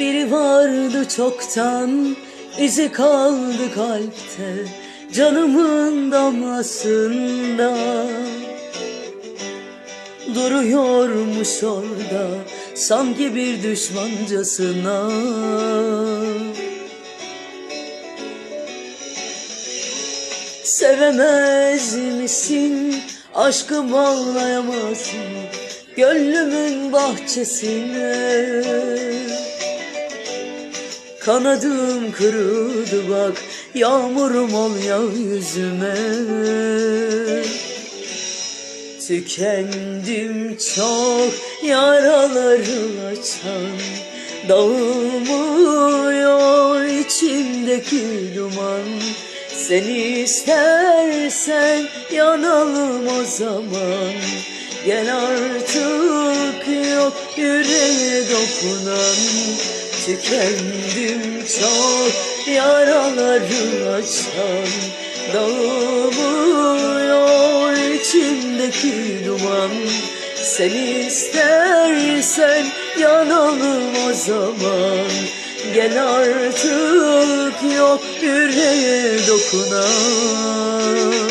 Biri vardı çoktan izi kaldı kalpte Canımın damlasında Duruyormuş orada sanki bir düşmancasına. Sevemez misin aşkı bağlayamazsın Gönlümün bahçesine Kanadım kırıldı bak Yağmurum ol ya yüzüme. Tükendim çok yaraları açan Dağılmıyor içimdeki duman. Seni istersen yanalım o zaman. Gel artık yok yüreğe dokunan Tükendim çok yaraları açan Dağılmıyor içimdeki duman. Seni istersen yanalım o zaman. Gel artık yok yüreğe dokunan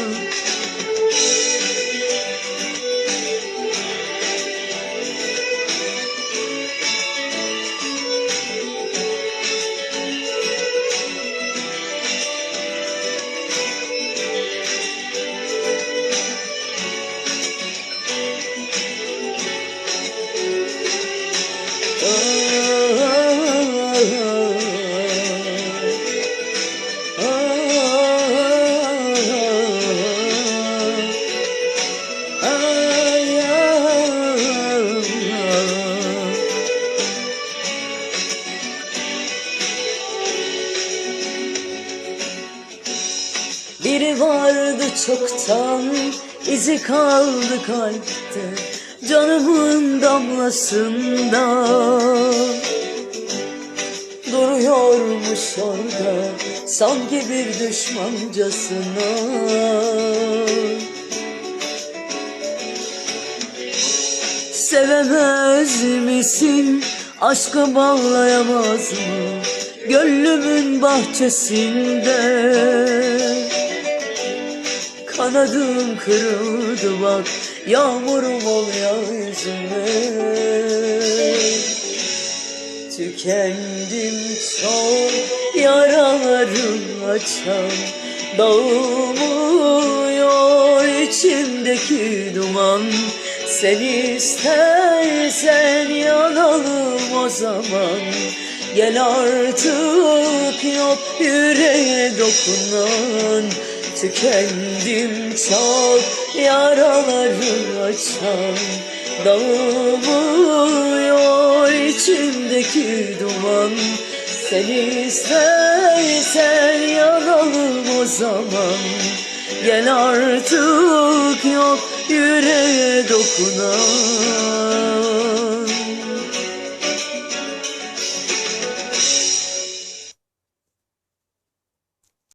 Biri vardı çoktan izi kaldı kalpte Canımın damlasında. Duruyormuş orada sanki bir düşmancasına. Sevemez misin aşkı bağlayamaz mı? Gönlümün bahçesinde Kanadım kırıldı bak Yağmurum ol ya yüzüme Tükendim çok Yaralarım açan Dağılmıyor içimdeki duman. Seni istersen yanalım o zaman. Gel artık yok yüreğe dokunan Tükendim çok yaraları açan Dağılmıyor içimdeki duman. Seni istersen yanalım o zaman. Gel artık yok yüreğe dokunan